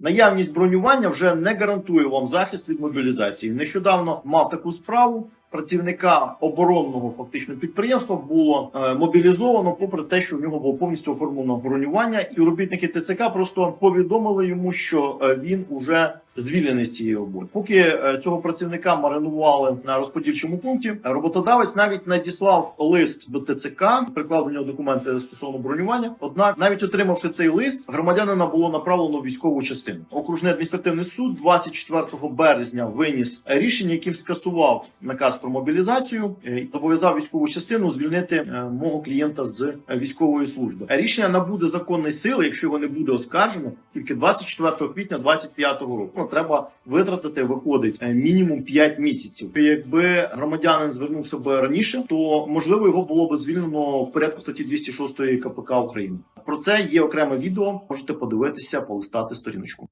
Наявність бронювання вже не гарантує вам захист від мобілізації. Нещодавно мав таку справу. Працівника оборонного фактично підприємства було е, мобілізовано, попри те, що у нього було повністю оформлено бронювання, і робітники ТЦК просто повідомили йому, що е, він уже звільнений з цієї роботи. Поки е, цього працівника маринували на розподільчому пункті, роботодавець навіть надіслав лист до ТЦК, приклав до нього документи стосовно бронювання. Однак, навіть отримавши цей лист, громадянина було направлено в військову частину. Окружний адміністративний суд 24 березня виніс рішення, яким скасував наказ про мобілізацію, е, і зобов'язав військову частину звільнити е, мого клієнта з е, військової служби. Рішення набуде законної сили, якщо його не буде оскаржено, тільки 24 квітня 2025 року. Ну, треба витратити, виходить мінімум 5 місяців. Якби громадянин звернувся би раніше, то можливо його було би звільнено в порядку статті 206 КПК України. Про це є окреме відео. Можете подивитися, полистати сторіночку.